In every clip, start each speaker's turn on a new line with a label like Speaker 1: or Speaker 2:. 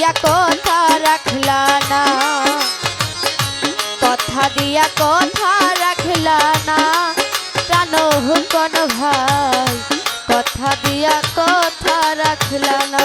Speaker 1: দিয়া কথা রাখলা না। কথা দিয়া কথা রাখলা না। প্রাণ হুকন ভাই, কথা দিয়া কথা রাখলা না।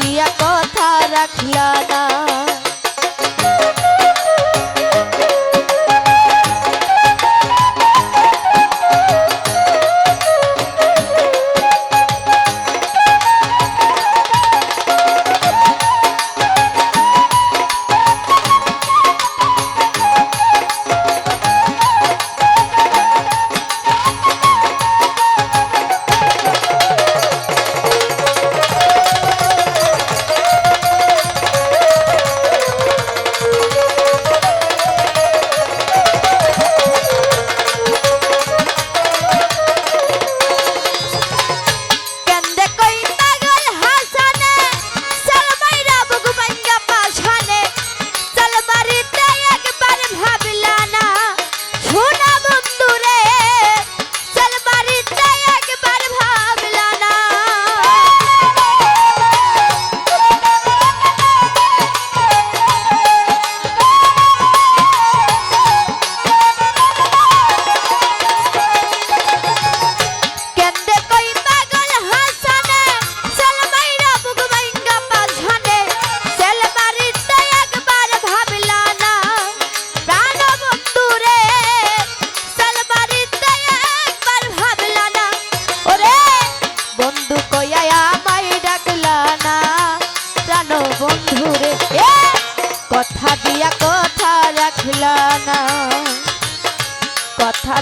Speaker 1: दिया कथा रखिया दा।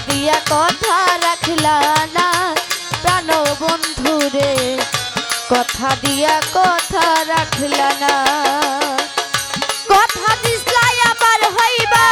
Speaker 1: দিয়া কথা রাখলা না। প্রাণ বন্ধুরে কথা দিয়া কথা রাখলা না। কথা দিসলাই আমার হইবা